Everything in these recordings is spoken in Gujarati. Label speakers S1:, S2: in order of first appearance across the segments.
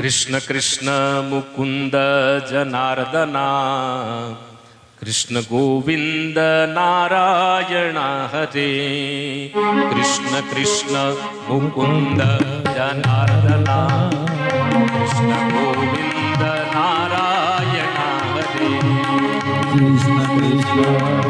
S1: કૃષ્ણ કૃષ્ણ મુકુંદ જનાર્દના કૃષ્ણ ગોવિંદ નારાયણ હરે કૃષ્ણ કૃષ્ણ મુકુંદ જનાર્દના કૃષ્ણ ગોવિંદ નારાયણ હરે
S2: કૃષ્ણ કૃષ્ણ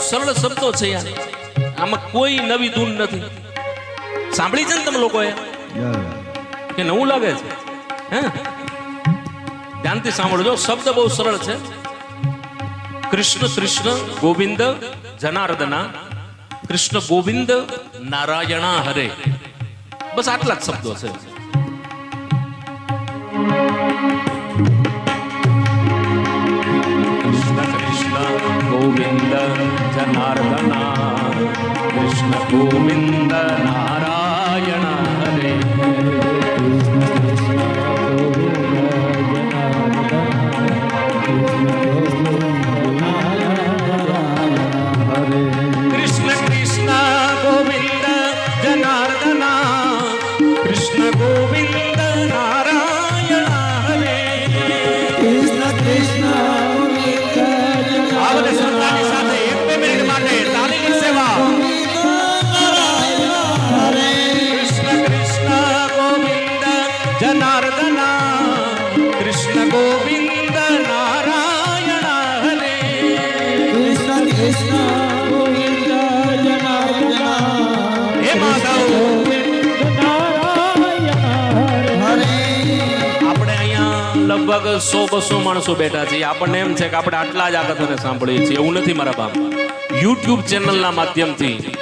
S1: સરળ શબ્દો છે આમાં કોઈ નવી ધૂન નથી. સાંભળી છે ને તમે લોકોએ? કે નવું લાગે છે? હે? ધ્યાનથી સાંભળજો, શબ્દ બહુ સરળ છે. કૃષ્ણ કૃષ્ણ ગોવિંદ જનાર્દના, કૃષ્ણ ગોવિંદ નારાયણા હરે. બસ આટલા જ શબ્દો છે. કૃષ્ણ ગોવિંદ લગભગ સો બસો માણસો બેઠા છીએ. આપણને એમ છે કે આપણે આટલા જ આ કથાને સાંભળીએ છીએ. એવું નથી મારા બાપ. યુટ્યુબ ચેનલના માધ્યમથી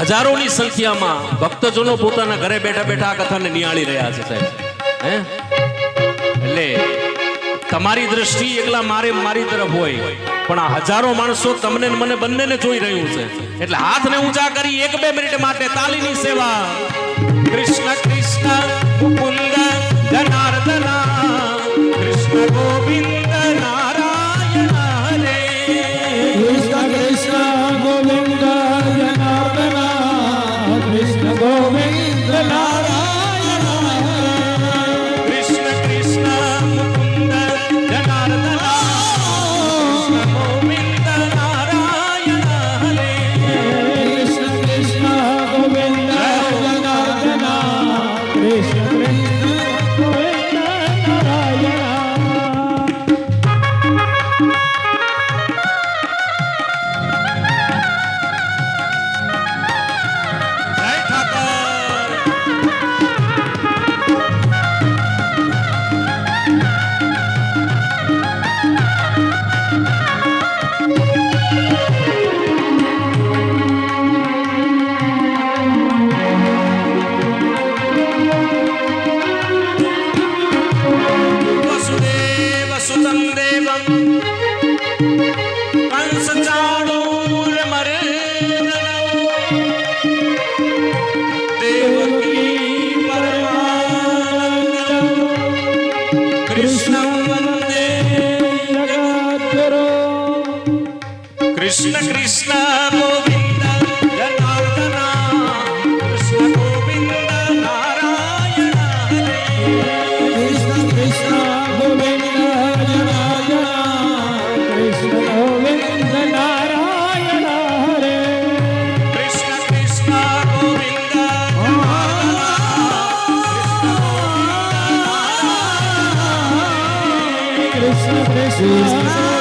S1: હજારોની સંખ્યામાં ભક્તજનો પોતાના ઘરે બેઠા બેઠા આ કથાને નિહાળી રહ્યા છે સાહેબ. હે? એટલે તમારી દ્રષ્ટિ એકલા મારે મારી તરફ હોય. પણ આ હજારો માણસો તમને મને બંનેને જોઈ રહ્યું છે. એટલે હાથને ઊંચા કરી એક બે મિનિટ માટે તાલીની સેવા. કૃષ્ણ કૃષ્ણ કૃષ્ણ
S2: કૃષ્ણ ગોવિંદ જનાર્દના કૃષ્ણ ગોવિંદ નારાયણ હરે
S1: કૃષ્ણ કૃષ્ણ ગોવિંદ જનાર્દના કૃષ્ણ ગોવિંદ નારાયણ હરે
S2: કૃષ્ણ કૃષ્ણ ગોવિંદ કૃષ્ણ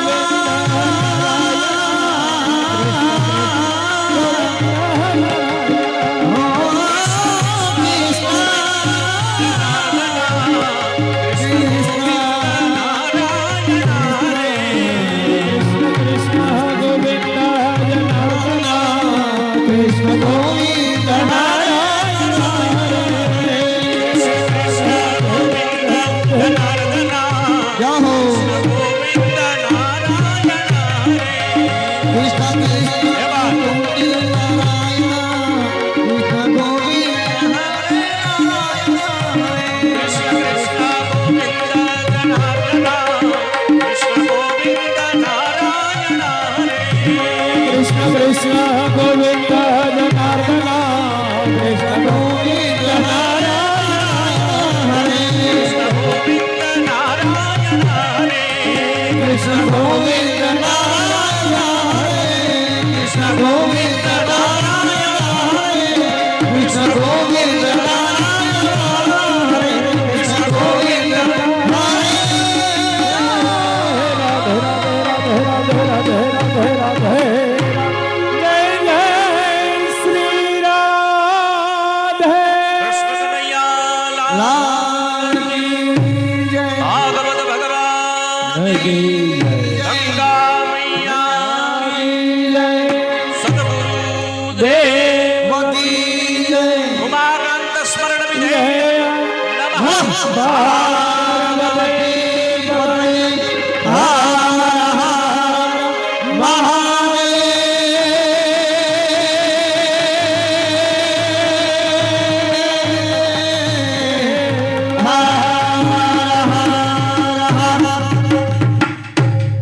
S2: કૃષ્ણ ગોવિંદ
S1: જનાર્દના કૃષ્ણ ગોવિંદ નારાયણ હરે
S2: કૃષ્ણ ગોવિંદ નારાયણ હરે
S1: કૃષ્ણ ગોવિંદ
S2: નારાયણ હરે કૃષ્ણ ગોવિંદ ભાગવત ભગવાન
S1: ગંગા મૈયા સદગુરુ
S2: દેવ
S1: કુમારંત સ્મરણ વિજય નમઃ